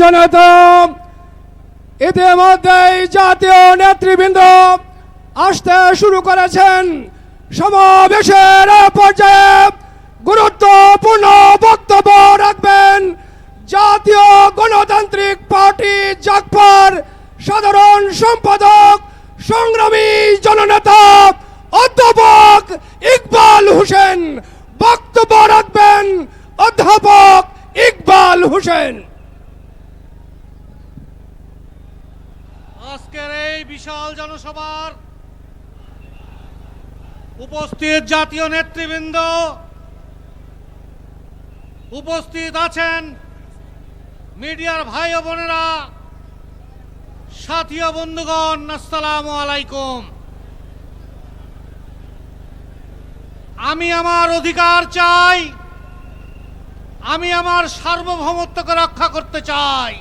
জনতা ইতিমধ্যেই জাতীয় নেতৃবৃন্দ আসতে শুরু করেছেন। সমাবেশের পর্যায়ে গুরুত্বপূর্ণ বক্তব্য রাখবেন জাতীয় গণতান্ত্রিক পার্টি জাকপার সাধারণ সম্পাদক, সংগ্রামী জননেতা অধ্যাপক ইকবাল হোসেন। বক্তব্য রাখবেন অধ্যাপক ইকবাল হোসেন। আজকের এই বিশাল জনসভার উপস্থিত জাতীয় নেতৃবৃন্দ উপস্থিত আছেন মিডিয়ার ভাই ও বোনেরা, সাথী ও বন্ধুগণ, আসসালামু আলাইকুম। আমি আমার অধিকার চাই, আমি আমার সার্বভৌমত্বকে রক্ষা করতে চাই।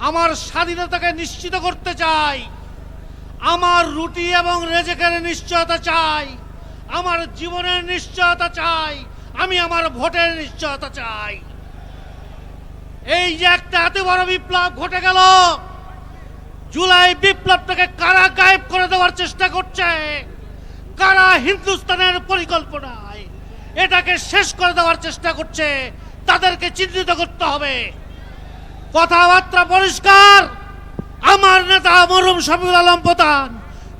আমার স্বাধীনতাকে নিশ্চিত করতে চাই। আমার রুটি এবং রেজেকের নিশ্চয়তা চাই। আমার জীবনের নিশ্চয়তা চাই। আমি আমার ভোটের নিশ্চয়তা চাই। এই যে একটা এত বড় বিপ্লব ঘটে গেল, জুলাই বিপ্লবটাকে কারা গায়েব করে দেওয়ার চেষ্টা করছে? কারা হিন্দুস্তানের পরিকল্পনায় এটাকে শেষ করে দেওয়ার চেষ্টা করছে? তাদেরকে চিহ্নিত করতে হবে। কথাবার্তা পরিষ্কার। আমার নেতা মরুম শফিউল আলম প্রধান।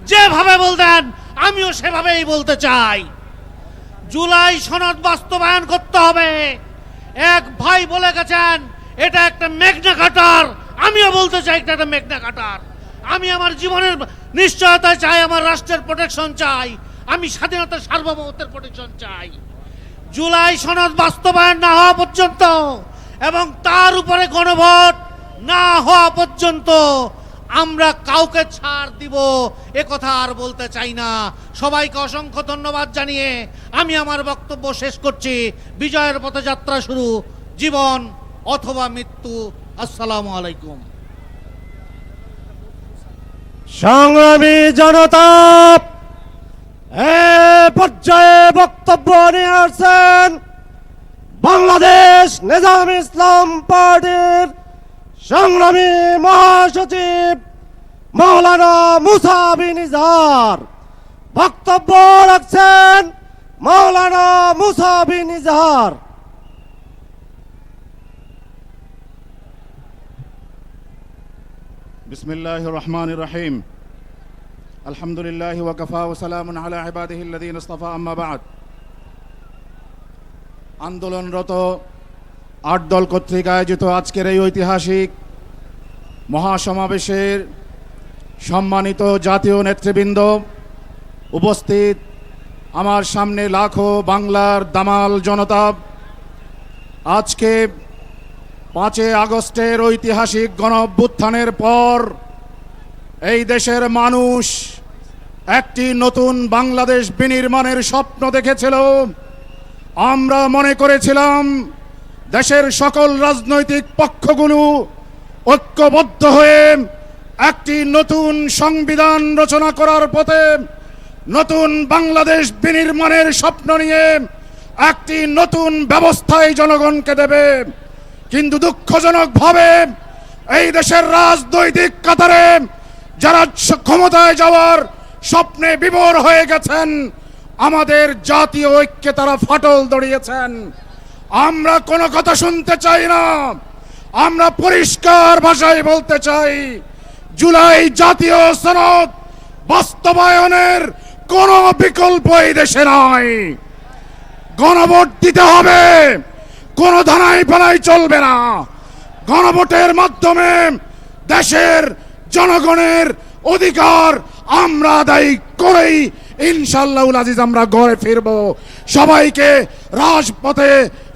যেভাবে বলতেন, আমিও সেভাবেই বলতে চাই। জুলাই সনদ বাস্তবায়ন করতে হবে। এক ভাই বলে গেছেন, এটা একটা মেঘনা কাটার। আমিও বলতে চাই, এটা একটা মেঘনা কাটার। আমি আমার জীবনের নিশ্চয়তা চাই, আমার রাষ্ট্রের প্রোটেকশন চাই। আমি স্বাধীনতার সার্বভৌমত্বের প্রোটেকশন চাই। জুলাই সনদ বাস্তবায়ন না হওয়া পর্যন্ত এবং তার উপরে গণভোট না হওয়া পর্যন্ত আমরা কাউকে ছাড় দিব। এ কথা আর বলতে চাই না। সবাইকে অসংখ্য ধন্যবাদ জানিয়ে আমি আমার বক্তব্য শেষ করছি। বিজয়ের পথযাত্রা শুরু। জীবন অথবা মৃত্যু। আসসালামু আলাইকুম। সংগ্রামী জনতা, এ পর্যায়ে বক্তব্য নিয়ে আসছেন বাংলাদেশ নিজাম ইসলাম পার্টির সংগ্রামী মহাসচিব মৌলানা মুসাবিন ইজহার। বক্তব্য রাখছেন মৌলানা মুসাবিন ইজহার। বিসমিল্লাহ রহমান রহিম। আলহামদুলিল্লাহ ওয়াকফা ওসালাম আলা ইবাদিহিল্লাদিন ইস্তফা আম্মা বাদ। আন্দোলনরত আট দল কর্তৃক আয়োজিত আজকের এই ঐতিহাসিক মহাসমাবেশের সম্মানিত জাতীয় নেতৃবৃন্দ উপস্থিত আমার সামনে লাখো বাংলার দামাল জনতা। আজকে পাঁচে আগস্টের ঐতিহাসিক গণ অভ্যুত্থানের পর এই দেশের মানুষ একটি নতুন বাংলাদেশ বিনির্মাণের স্বপ্ন দেখেছিল। আমরা মনে করেছিলাম দেশের সকল রাজনৈতিক পক্ষগুলো ঐক্যবদ্ধ হয়ে একটি নতুন সংবিধান রচনা করার পথে নতুন বাংলাদেশ বিনির্মাণের স্বপ্ন নিয়ে একটি নতুন ব্যবস্থায় জনগণকে দেবে। কিন্তু দুঃখজনকভাবে এই দেশের রাজনৈতিক কাতারে যারা ক্ষমতায় যাওয়ার স্বপ্নে বিভোর হয়ে গেছেন আমাদের জাতীয় ঐক্যে তারা ফাটল দড়িয়েছেন আমরা কোনো কথা শুনতে চাই না। আমরা পরিষ্কার ভাষায় বলতে চাই, জুলাই জাতীয় সনদ বাস্তবায়নের কোনো বিকল্প এই দেশে নাই। গণভোট দিতে হবে, কোনো ধানাই পালাই চলবে না। গণভোটের মাধ্যমে দেশের জনগণের অধিকার আমরা আদায় করেই ইনশাল্লাহুল আজিজ, আমরা ঘরে ফিরব। সবাইকে রাজপথে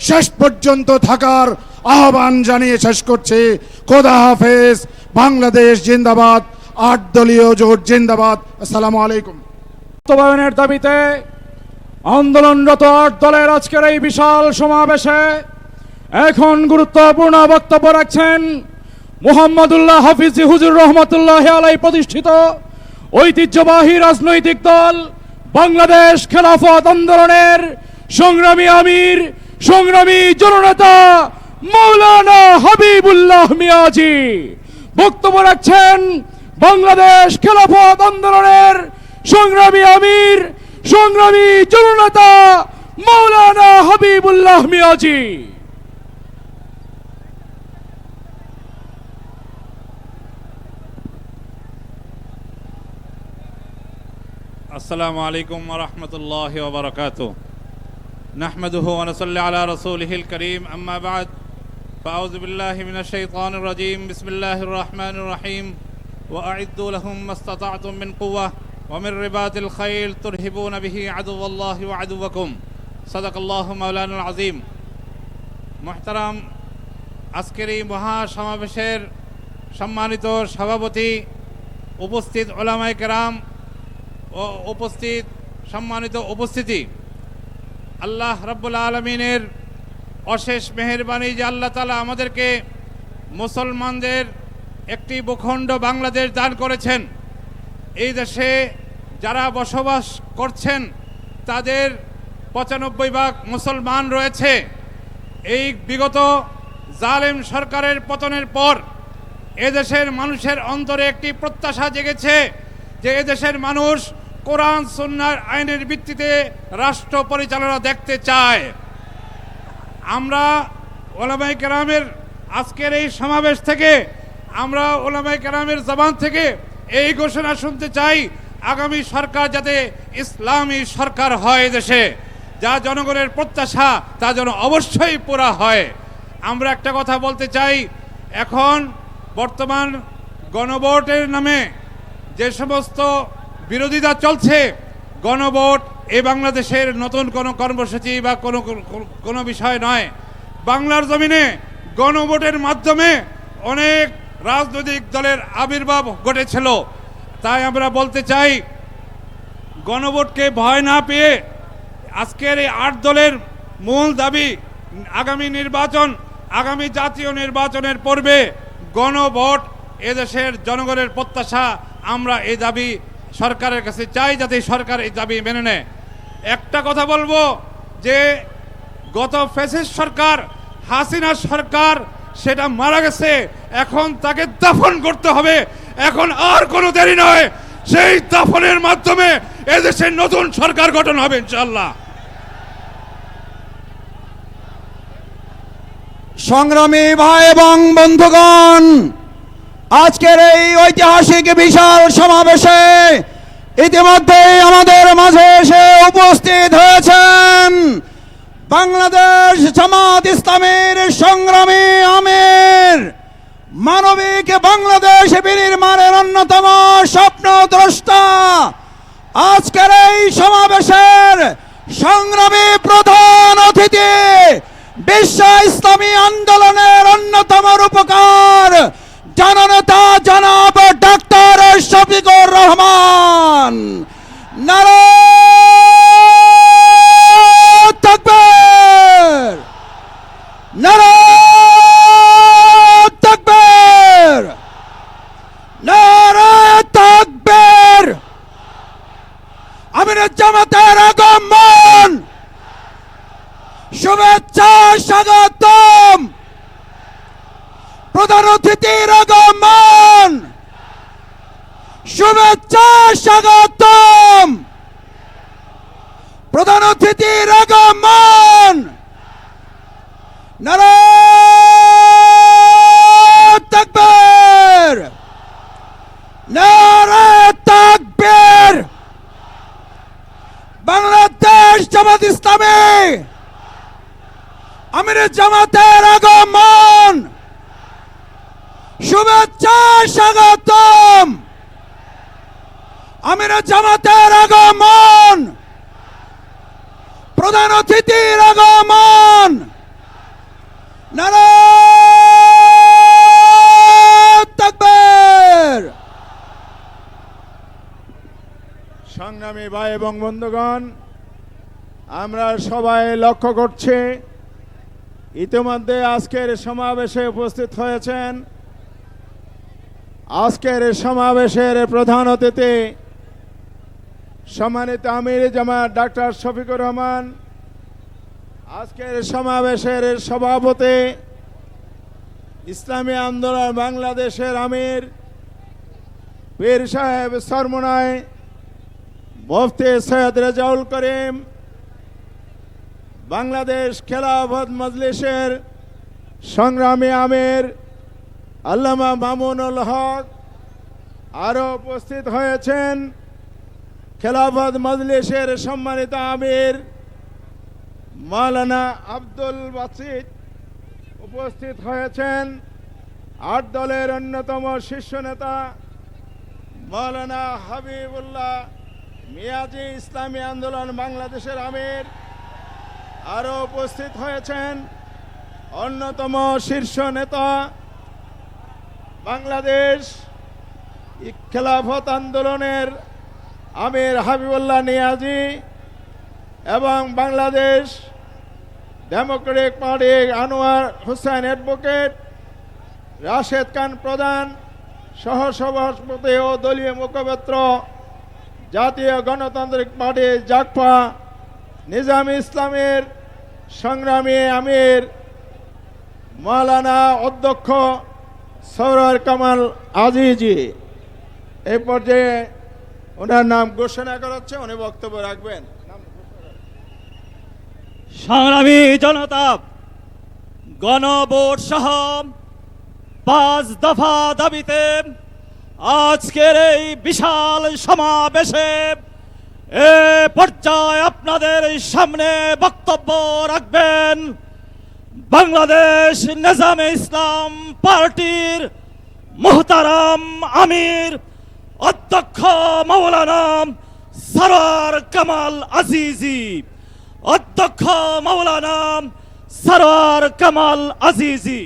শেষ পর্যন্ত থাকার আহ্বান জানিয়ে শেষ করছি। খোদা হাফেজ, বাংলাদেশ জিন্দাবাদ, আট দলীয় জোট জিন্দাবাদ। আসসালামু আলাইকুম। বাস্তবায়নের দাবিতে আন্দোলনরত আট দলের আজকের এই বিশাল সমাবেশে এখন গুরুত্বপূর্ণ বক্তব্য রাখছেন মোহাম্মদুল্লাহ হাফিজি হুজুর রহমতুল্লাহ আলাই প্রতিষ্ঠিত ঐতিহ্যবাহী রাজনৈতিক দল বাংলাদেশ খেলাফত আন্দোলনের সংগ্রামী আমির, সংগ্রামী জননেতা মৌলানা হাবিবুল্লাহ মিয়াজি। বক্তব্য রাখছেন বাংলাদেশ খেলাফত আন্দোলনের সংগ্রামী আমির, সংগ্রামী জননেতা মৌলানা হাবিবুল্লাহ মিয়াজি। السلام عليكم ورحمة الله وبركاته نحمده ونصلي على رسوله الكريم أما بعد فأعوذ بالله من الشيطان الرجيم بسم الله الرحمن الرحيم وأعدوا لهم ما استطعتم من قوة ومن رباط الخيل ترهبون به عدو الله وعدوكم صدق الله مولانا العظيم محترم আজকের এই মহা সমাবেশের সম্মানিত সভাপতি উপস্থিত ওলামায় কেরাম ও উপস্থিত, সম্মানিত উপস্থিতি। আল্লাহ রব্বুল আলমিনের অশেষ মেহেরবানি যে আল্লাহ তালা আমাদেরকে মুসলমানদের একটি ভূখণ্ড বাংলাদেশ দান করেছেন। এই দেশে যারা বসবাস করছেন, তাদের পঁচানব্বই ভাগ মুসলমান রয়েছে। এই বিগত জালেম সরকারের পতনের পর এদেশের মানুষের অন্তরে একটি প্রত্যাশা জেগেছে যে এদেশের মানুষ কোরআন সন্ন্যার আইনের ভিত্তিতে রাষ্ট্র পরিচালনা দেখতে চায়। আমরা ওলামাই কেরামের আজকের এই সমাবেশ থেকে, আমরা ওলামাই কেরামের জবান থেকে এই ঘোষণা শুনতে চাই, আগামী সরকার যাতে ইসলামী সরকার হয় দেশে, যা জনগণের প্রত্যাশা, তা যেন অবশ্যই পুরা হয়। আমরা একটা কথা বলতে চাই, এখন বর্তমান গণভোটের নামে যে সমস্ত বিরোধিতা চলছে। গণভোট এই বাংলাদেশের নতুন কোনো কর্মসূচি বা কোনো কোনো বিষয় নয়। বাংলার জমিনে গণভোটের মাধ্যমে অনেক রাজনৈতিক দলের আবির্ভাব ঘটেছিল। তাই আমরা বলতে চাই, গণভোটকে ভয় না পেয়ে আজকের এই আট দলের মূল দাবি আগামী নির্বাচন, আগামী জাতীয় নির্বাচনের পূর্বে গণভোট এদেশের জনগণের প্রত্যাশা। আমরা এই দাবি সরকারের কাছে চাই যাতে সরকার এই দাবি মেনে নেয়। একটা কথা বলব যে, গত ফেসিস সরকার, হাসিনা সরকার, সেটা মারা গেছে, এখন তাকে দাফন করতে হবে। এখন আর কোনো দেরি নয়, সেই দাফনের মাধ্যমে এদেশের নতুন সরকার গঠন হবে ইনশাল্লাহ সংগ্রামী ভাই এবং বন্ধুগণ আজকের এই ঐতিহাসিক বিশাল সমাবেশে ইতিমধ্যে আমাদের মাঝে এসে উপস্থিত হয়েছেন বাংলাদেশ জামাত ইসলামের সংগ্রামী আমির। মানবিক বাংলাদেশ বিনির্মাণের অন্যতম স্বপ্ন দ্রষ্টা। আজকের এই সমাবেশের সংগ্রামী প্রধান অতিথি বিশ্ব ইসলামী আন্দোলনের অন্যতম রূপকার জননেতা জনাব ডাক্তার শফিকুর রহমান। নারায়ণ তাকবীর নারায়ণ তাকবীর নারায়ণ তাকবীর আমিরের জামাতের আগমন শুভেচ্ছা স্বাগতম প্রধান অতিথির আগমন শুভেচ্ছা স্বাগতম প্রধান অতিথির আগমন নারায়ণ তাকবীর নারায়ণ তাকবীর বাংলাদেশ জামাত ইসলামী আমির জামাতের আগমন শুভেচ্ছা স্বাগতম আমির জামাতের আগমন অতিথির আগমন নারায়ণ সংগ্রামী ভাই এবং বন্ধুগণ, আমরা সবাই লক্ষ্য করছি, ইতিমধ্যে আজকের সমাবেশে উপস্থিত হয়েছেন আজকের সমাবেশের প্রধান অতিথি সম্মানিত আমির জামাত ডাক্তার শফিকুর রহমান আজকের সমাবেশের সভাপতি ইসলামী আন্দোলন বাংলাদেশের আমির পীর সাহেব সরমনায় মুফতি সৈয়দ রেজাউল করিম, বাংলাদেশ খেলাফত মজলিসের সংগ্রামী আমির আল্লামা মামুনুল হক আরও উপস্থিত হয়েছেন। খেলাফত মজলিসের সম্মানিত আমির মাওলানা আব্দুল বাসিদ উপস্থিত হয়েছেন আট দলের অন্যতম শীর্ষ নেতা মালানা হাবিবুল্লাহ মিয়াজি ইসলামী আন্দোলন বাংলাদেশের আমির। আরও উপস্থিত হয়েছেন অন্যতম শীর্ষ নেতা বাংলাদেশ খেলাফত আন্দোলনের আমির হাবিবুল্লাহ নিয়াজি এবং Bangladesh democratic party Anwar Hossain advocate Rashed Khan প্রধান সহসভাপতি ও দলীয় মুখপাত্র, জাতীয় গণতান্ত্রিক পার্টি জাকপা নিজাম ইসলামের সংগ্রামী আমির মালানা অধ্যক্ষ সৌরর কামাল আজিজি। এই পর্যায়ে ওনার নাম ঘোষণা করা হচ্ছে, উনি বক্তব্য রাখবেন। সংগ্রামী জনতা গণভোট সহ পাঁচ দফা দাবিতে আজকের এই বিশাল সমাবেশে এ পর্যায়ে আপনাদের সামনে বক্তব্য রাখবেন বাংলাদেশ নিজামে ইসলাম পার্টির মোহতারাম আমির অধ্যক্ষ মৌলানা সরার কামাল আজিজি। অধ্যক্ষ মৌলানা সরওয়ার কামাল আজিজি।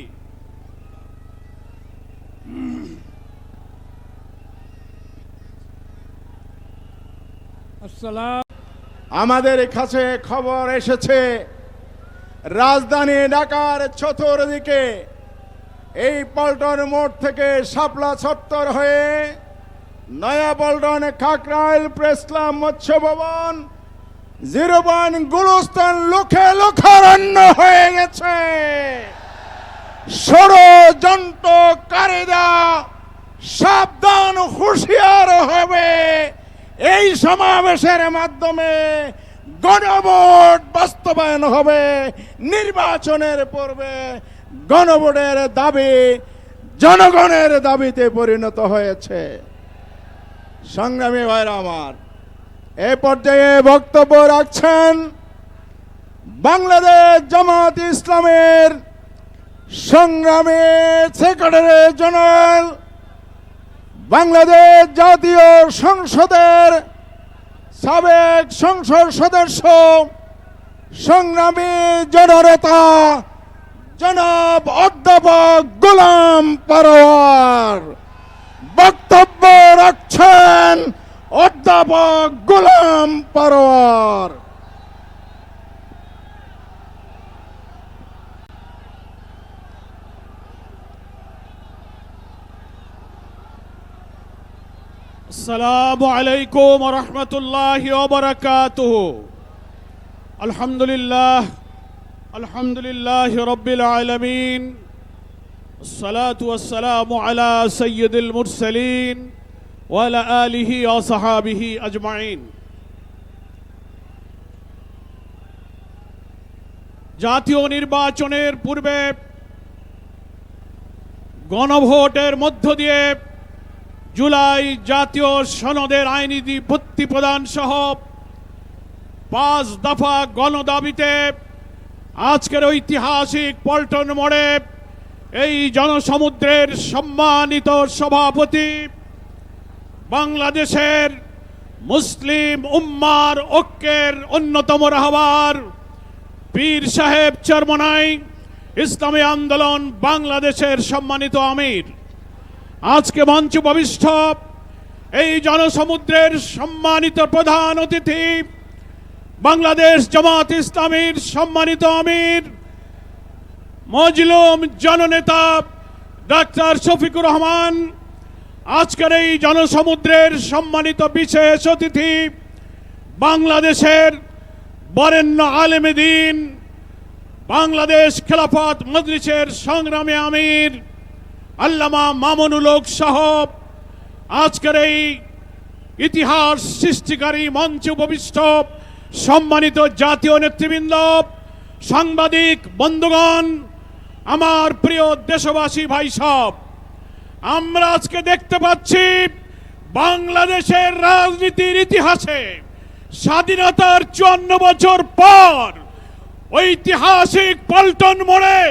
আমাদের কাছে খবর এসেছে, রাজধানী ঢাকার চতুর্দিকে এই পল্টন মোড় থেকে শাপলা চত্বর হয়ে নয়া পল্টন কাকরাইল প্রেসলাম মৎস্য ভবন জিরো পয়েন্ট গুলস্তান লোকে লোকারণ্য হয়ে গেছে। ষড়যন্ত্রকারীরা সাবধান, হুঁশিয়ার হবে। এই সমাবেশের মাধ্যমে গণভোট বাস্তবায়ন হবে। নির্বাচনের পূর্বে গণভোটের দাবি জনগণের দাবিতে পরিণত হয়েছে। সংগ্রামী ভাইরা আমার এ পর্যায়ে বক্তব্য রাখছেন বাংলাদেশ জামাত ইসলামের সংগ্রামী সেক্রেটারি জেনারেল, বাংলাদেশ জাতীয় সংসদের সাবেক সংসদ সদস্য, সংগ্রামী জননেতা জনাব অধ্যাপক গোলাম পারোয়ার। বক্তব্য রাখছেন অধ্যাপক গোলাম পারোয়ার السلام عليكم ورحمة الله وبركاته الحمد لله الحمد لله رب العالمين الصلاة والسلام على سيد المرسلين ওয়ালা আলিহি অসাহাবিহি আজমাইন জাতীয় নির্বাচনের পূর্বে গণভোটের মধ্য দিয়ে জুলাই জাতীয় সনদের আইনি বিপত্তি প্রদান সহ পাঁচ দফা গণদাবিতে আজকের ঐতিহাসিক পল্টন মোড়ে এই জনসমুদ্রের সম্মানিত সভাপতি বাংলাদেশের মুসলিম উম্মার ঐক্যের অন্যতম রাহবার পীর সাহেব চরমনাই, ইসলামী আন্দোলন বাংলাদেশের সম্মানিত আমির। আজকে মঞ্চ ভবিষ্ঠ এই জনসমুদ্রের সম্মানিত প্রধান অতিথি, বাংলাদেশ জামাত ইসলামীর সম্মানিত আমির, মজলুম জননেতা ডাক্তার শফিকুর রহমান আজকের এই জনসমুদ্রের সম্মানিত বিশেষ অতিথি বাংলাদেশের বরেণ্য আলেমদিন বাংলাদেশ খেলাফত মজলিসের সংগ্রামে আমির আল্লামা মামুনুল হক সাহব, আজকের এই ইতিহাস সৃষ্টিকারী মঞ্চে উপবিষ্ট সম্মানিত জাতীয় নেতৃবৃন্দ, সাংবাদিক, বন্ধুগণ, আমার প্রিয় দেশবাসী ভাই সব আমরা আজকে দেখতে পাচ্ছি বাংলাদেশের রাজনীতির ইতিহাসে স্বাধীনতার চুয়ান্ন বছর পর ঐতিহাসিক পল্টন মোড়ে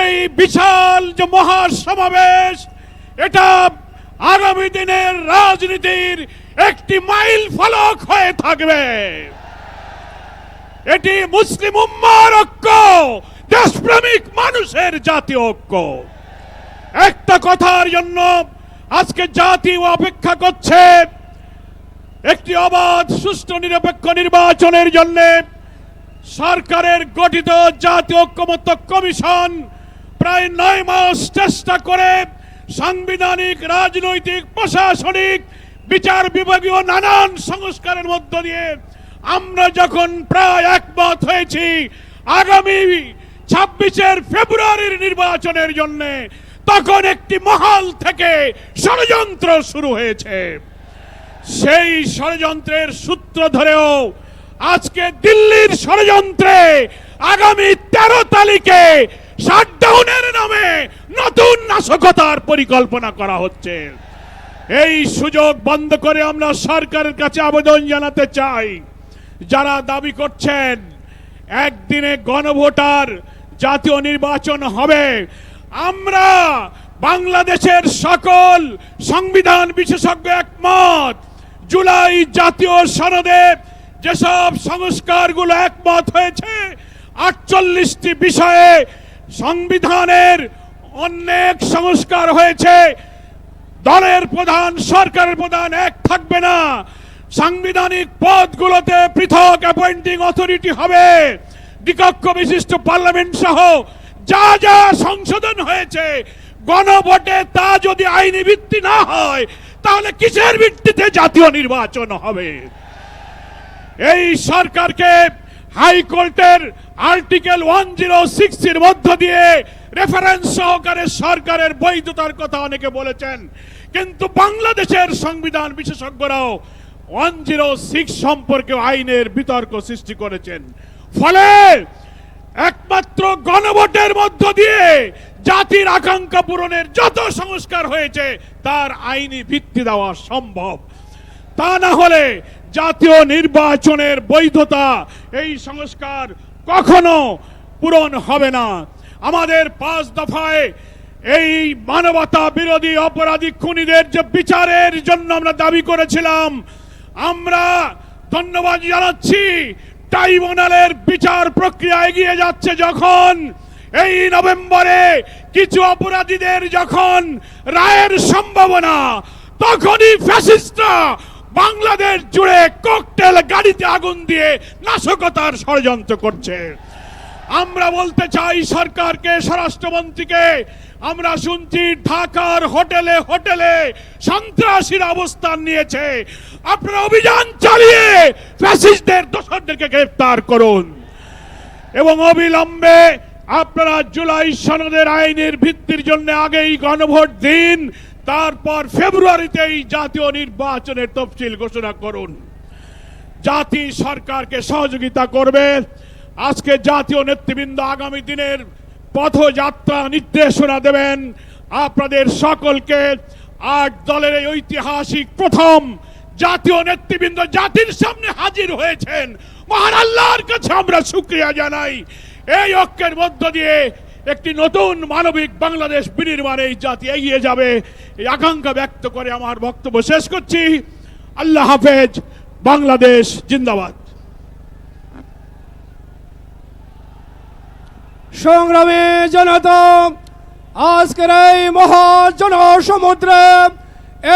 এই বিশাল যে মহাসমাবেশ, এটা আগামী দিনের রাজনীতির একটি মাইল ফলক হয়ে থাকবে। এটি মুসলিম উম্মার ঐক্য, দেশপ্রেমিক মানুষের জাতীয় ঐক্য। একটা কথার জন্য আজকে জাতি অপেক্ষা করছে। একটি অবাধ, সুষ্ঠু, নিরপেক্ষ নির্বাচনের জন্য সরকারের গঠিত জাতীয় ঐক্যমত্য কমিশন প্রায় নয় মাস চেষ্টা করে সাংবিধানিক, রাজনৈতিক, প্রশাসনিক, বিচার বিভাগীয় নানান সংস্কারের মধ্য দিয়ে আমরা যখন প্রায় একমত হয়েছি, আগামী ছাব্বিশের ফেব্রুয়ারির নির্বাচনের জন্য তখন একটি মহল থেকে ষড়যন্ত্র শুরু হয়েছে। সেই ষড়যন্ত্রের সূত্র ধরেও আজকে দিল্লির ষড়যন্ত্রে আগামী তেরো তারিখে শাটডাউনের নামে নতুন নাশকতার পরিকল্পনা করা হচ্ছে। এই সুযোগ বন্ধ করে আমরা সরকারের কাছে আবেদন জানাতে চাই। যারা দাবি করছেন, একদিনে গণভোটার জাতীয় নির্বাচন হবে আমরা বাংলাদেশের সকল সংবিধান বিশেষজ্ঞ একমত। জুলাই জাতীয় সনদে যেসব সংস্কারগুলো একমত হয়েছে, আটচল্লিশটি বিষয়ে সংবিধানের অনেক সংস্কার হয়েছে। দলের প্রধান, সরকারের প্রধান এক থাকবে না। সাংবিধানিক পদগুলোতে পৃথক অ্যাপয়েন্টিং অথরিটি হবে। দ্বিকক্ষ বিশিষ্ট পার্লামেন্ট সহ যা যা সংশোধন হয়েছে, গণভোটে তা যদি আইনি ভিত্তি না হয়, তাহলে কিসের ভিত্তিতে জাতীয় নির্বাচন হবে? এই সরকারকে হাইকোর্টের আর্টিকেল ওয়ান জিরো সিক্সের মধ্য দিয়ে রেফারেন্স সহকারে সরকারের বৈধতার কথা অনেকে বলেছেন। কিন্তু বাংলাদেশের সংবিধান বিশেষজ্ঞরাও ওয়ান জিরো সিক্স সম্পর্কে আইনের বিতর্ক সৃষ্টি করেছেন। ফলে একমাত্র গণভোটের মধ্য দিয়ে জাতির আকাঙ্ক্ষা পূরণের যত সংস্কার হয়েছে, তার আইনি ভিত্তি দেওয়া সম্ভব। তা না হলে জাতীয় নির্বাচনের বৈধতা এই সংস্কার কখনো পূরণ হবে না। আমাদের পাঁচ দফায় এই মানবতা বিরোধী অপরাধী খুনিদের যে বিচারের জন্য আমরা দাবি করেছিলাম, আমরা ধন্যবাদ জানাচ্ছি ট্রাইব্যুনালের বিচার প্রক্রিয়া এগিয়ে যাচ্ছে যখন, এই নভেম্বরে কিছু অপরাধীদের যখন রায়ের সম্ভাবনা, তখনই ফ্যাসিস্টরা বাংলাদেশ জুড়ে ককটেল গাড়িতে আগুন দিয়ে নাশকতার ষড়যন্ত্র করছে। আমরা বলতে চাই সরকারকে, স্বরাষ্ট্রমন্ত্রীকে, আমরা শুনছি ঢাকার হোটেলে হোটেলে সন্ত্রাসীর অবস্থান নিয়েছে। আপনারা অভিযান চালিয়ে ফ্যাসিস্টদের, দোষরদেরকে গ্রেফতার করুন। এবং অবিলম্বে আপনারা জুলাই সনদের আইনের ভিত্তির জন্য আগেই গণভোট দিন, তারপর ফেব্রুয়ারিতেই জাতীয় নির্বাচনের তফসিল ঘোষণা করুন। জাতি সরকারকে সহযোগিতা করবে আজকে জাতীয় নেতৃবৃন্দ আগামী দিনের পথযাত্রা নির্দেশনা দেবেন। আপনাদের সকলকে আট দলের এই ঐতিহাসিক প্রথম জাতীয় নেতৃবৃন্দ জাতির সামনে হাজির হয়েছেন। মহান আল্লাহর কাছে আমরা শুক্রিয়া জানাই। এই ঐক্যের মধ্য দিয়ে একটি নতুন মানবিক বাংলাদেশ বিনির্মাণে এই জাতি এগিয়ে যাবে। এই আকাঙ্ক্ষা ব্যক্ত করে আমার বক্তব্য শেষ করছি। আল্লাহ হাফেজ, বাংলাদেশ জিন্দাবাদ। সংগ্রামী জনতা, আজকের এই মহাজন সমুদ্রে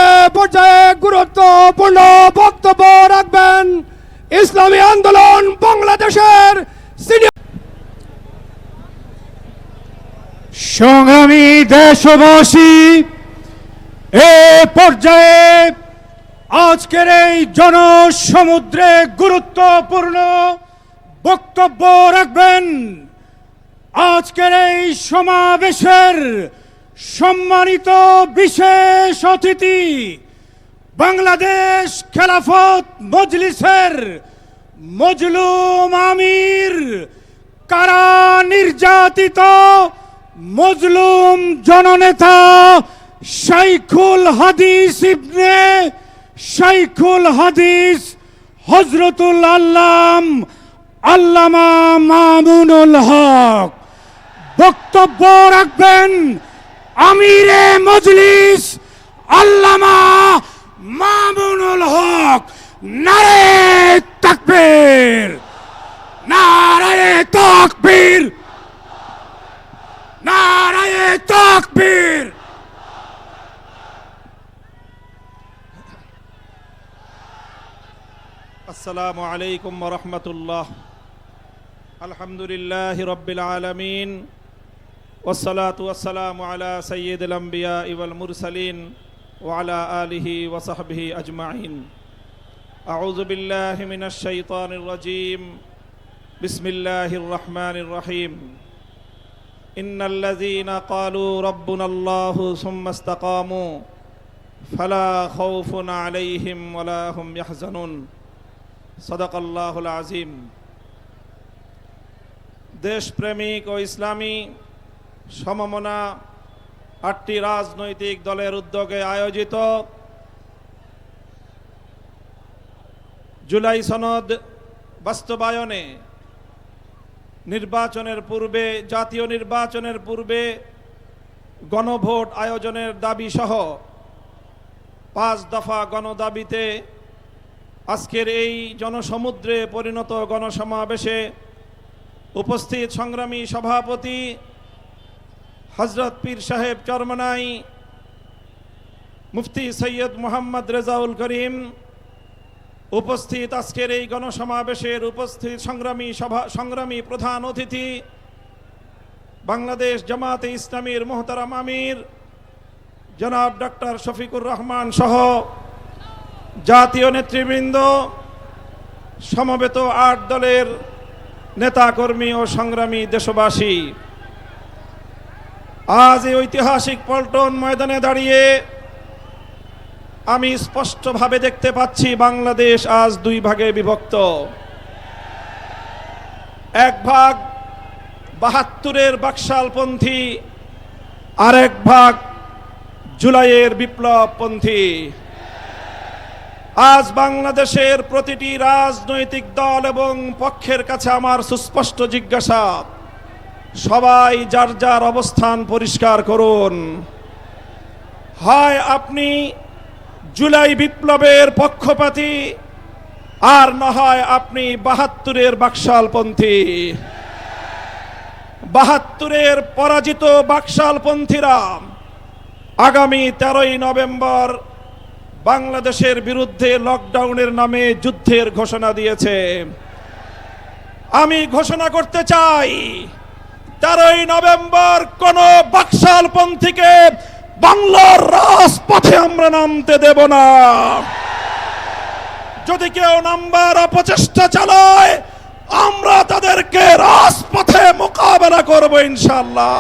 এ পর্যায়ে গুরুত্বপূর্ণ বক্তব্য রাখবেন ইসলামী আন্দোলন বাংলাদেশের সংগ্রামী দেশবাসী, এ পর্যায়ে আজকের এই জনসমুদ্রে গুরুত্বপূর্ণ বক্তব্য রাখবেন আজকের এই সমাবেশের সম্মানিত বিশেষ অতিথি বাংলাদেশ খেলাফত মজলিসের মজলুম আমির, কারা নির্যাতিত মজলুম জননেতা শাইখুল হাদিস ইবনে শাইখুল হাদিস হজরতুল আল্লাম আল্লামা মামুনুল হক। বক্তব্য রাখবেন আমিরে মজলিস আল্লামা মামুনুল হক, নারে তাকবীর নারায়ে তাকবীর নারায়ে তাকবীর। আসসালামু আলাইকুম ওয়া রাহমাতুল্লাহ। আলহামদুলিল্লাহি রাব্বিল আলামিন। والصلاة والسلام على سيد الأنبياء والمرسلين وعلى آله وصحبه أجمعين أعوذ بالله من الشيطان الرجيم بسم الله الرحمن الرحيم إن الذين قالوا ربنا الله ثم استقاموا فلا خوف عليهم ولا هم يحزنون সদাকাল্লাহুল আজিম দেশপ্রেমিক ও ইসলামী সমমনা আটটি রাজনৈতিক দলের উদ্যোগে আয়োজিত জুলাই সনদ বাস্তবায়নে নির্বাচনের পূর্বে, জাতীয় নির্বাচনের পূর্বে গণভোট আয়োজনের দাবি সহ পাঁচ দফা গণদাবিতে আজকের এই জনসমুদ্রে পরিণত গণসমাবেশে উপস্থিত সংগ্রামী সভাপতি হজরত পীর সাহেব চরমনাই, মুফতি সৈয়দ মোহাম্মদ রেজাউল করিম উপস্থিত আজকের এই গণসমাবেশের উপস্থিত সংগ্রামী সভা, সংগ্রামী প্রধান অতিথি, বাংলাদেশ জামাতে ইসলামীর মোহতারাম আমির, জনাব ডক্টর শফিকুর রহমান সহ জাতীয় নেতৃবৃন্দ, সমবেত আট দলের নেতাকর্মী ও সংগ্রামী দেশবাসী। আজ এই ঐতিহাসিক পল্টন ময়দানে দাঁড়িয়ে আমি স্পষ্টভাবে দেখতে পাচ্ছি বাংলাদেশ আজ দুই ভাগে বিভক্ত। এক ভাগ বাহাত্তরের বাকশালপন্থী আর এক ভাগ জুলাইয়ের বিপ্লবপন্থী। আজ বাংলাদেশের প্রতিটি রাজনৈতিক দল এবং পক্ষের কাছে আমার সুস্পষ্ট জিজ্ঞাসা। সবাই যার যার অবস্থান পরিষ্কার করুন। হয় আপনি জুলাই বিপ্লবের পক্ষপাতী, আর না হয় আপনি বাহাত্তরের বাকশালপন্থী। বাহাত্তরের পরাজিত বাকশালপন্থীরা আগামী তেরোই নভেম্বর বাংলাদেশের বিরুদ্ধে লকডাউনের নামে যুদ্ধের ঘোষণা দিয়েছে। আমি ঘোষণা করতে চাই তেরোই নভেম্বর কোন বাকশালপন্থীকে বাংলার রাজপথে আমরা নামতে দেব না। যদি কেউ নাম্বার অপচেষ্টা চালায়, আমরা তাদেরকে রাজপথে মোকাবেলা করব ইনশাল্লাহ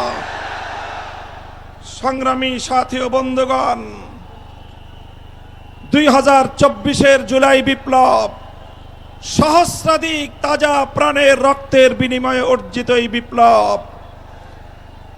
সংগ্রামী সাথী ও বন্ধুগণ, দুই হাজার চব্বিশের জুলাই বিপ্লব সহস্রাধিক তাজা প্রাণের রক্তের বিনিময়ে অর্জিত এই বিপ্লব।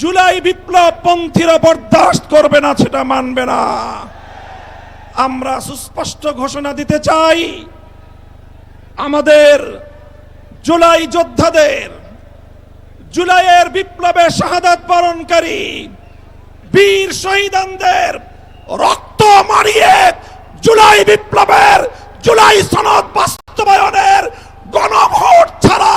জুলাই বিপ্লব পন্থীরা বরদাস্ত করবে না, সেটা মানবে না। আমরা সুস্পষ্ট ঘোষণা দিতে চাই, আমাদের জুলাই যোদ্ধাদের, জুলাইয়ের বিপ্লবে শাহাদাত বরণকারী বীর শহীদানদের রক্ত মারিয়ে জুলাই বিপ্লবের, জুলাই সনদ বাস্তবায়নের গণভোট ছাড়া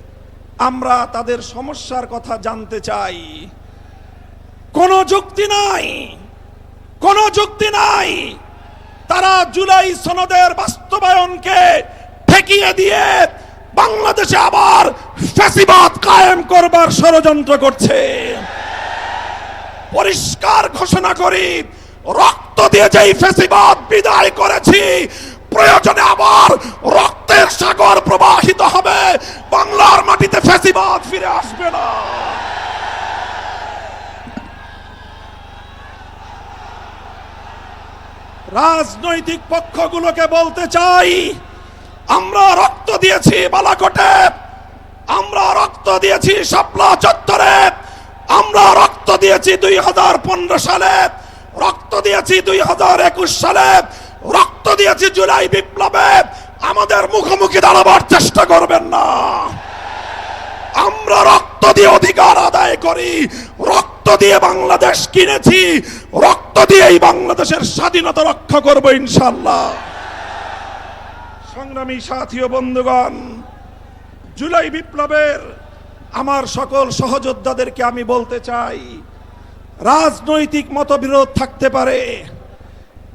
আমরা তাদের সমস্যার কথা জানতে চাই। কোনো যুক্তি নাই। কোনো যুক্তি নাই। তারা জুলাই সনদের বাস্তবায়নকে ঠেকিয়ে দিয়ে বাংলাদেশে আবার ফ্যাসিবাদ কায়েম করবার ষড়যন্ত্র করছে। পরিষ্কার ঘোষণা করি, রক্ত দিয়ে যেই ফেসিবাদ বিদায় করেছি প্রয়োজনে আবার রক্তের সাগর প্রবাহিত হবে। বাংলার মাটিতে ফেসিবাদ ফিরে আসবে না। রাজনৈতিক পক্ষগুলোকে বলতে চাই, আমরা রক্ত দিয়েছি বালাকোটে, আমরা রক্ত দিয়েছি শাপলা চত্বরে, আমরা রক্ত দিয়েছি দুই হাজার পনেরো সালে, রক্ত দিয়েছি দুই হাজার একুশ সালে রক্ত দিয়েছি জুলাই বিপ্লবে। আমাদের মুখোমুখি দাঁড়াবার চেষ্টা করবেন না। আমরা রক্ত দিয়ে অধিকার আদায় করি। রক্ত দিয়ে বাংলাদেশ কিনেছি। রক্ত দিয়েই বাংলাদেশের স্বাধীনতা রক্ষা করব ইনশাল্লাহ সংগ্রামী সাথী ও বন্ধুগণ, জুলাই বিপ্লবের আমার সকল সহযোদ্ধাদেরকে আমি বলতে চাই, রাজনৈতিক মতবিরোধ থাকতে পারে।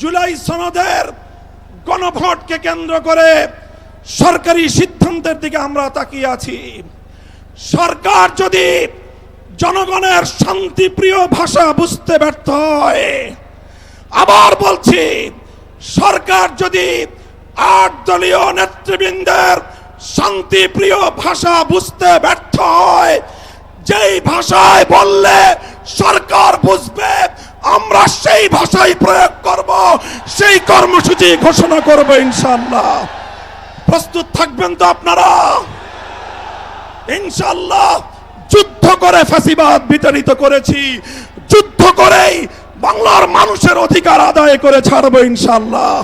জুলাই সনদের গণভোটকে কেন্দ্র করে সরকারি সিদ্ধান্তের দিকে আমরা তাকিয়ে আছি। সরকার যদি জনগণের শান্তিপ্রিয় ভাষা বুঝতে ব্যর্থ হয়, আবার বলছি, সরকার যদি আট দলীয় নেতৃবৃন্দের শান্তিপ্রিয় ভাষা বুঝতে ব্যর্থ হয়, যেই ভাষায় বললে সরকার বুঝবে আমরা সেই ভাষাই প্রয়োগ করব, সেই কর্মসূচি ঘোষণা করব ইনশাল্লাহ প্রস্তুত থাকবেন তো আপনারা? ইনশাল্লাহ যুদ্ধ করে ফাঁসিবাদ বিতাড়িত করেছি, যুদ্ধ করেই বাংলার মানুষের অধিকার আদায় করে ছাড়ব ইনশাল্লাহ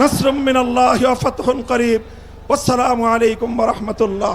নাসরুম মিনাল্লাহি ফাতহুন করিব। ওয়াসসালামু আলাইকুম রাহমাতুল্লাহ।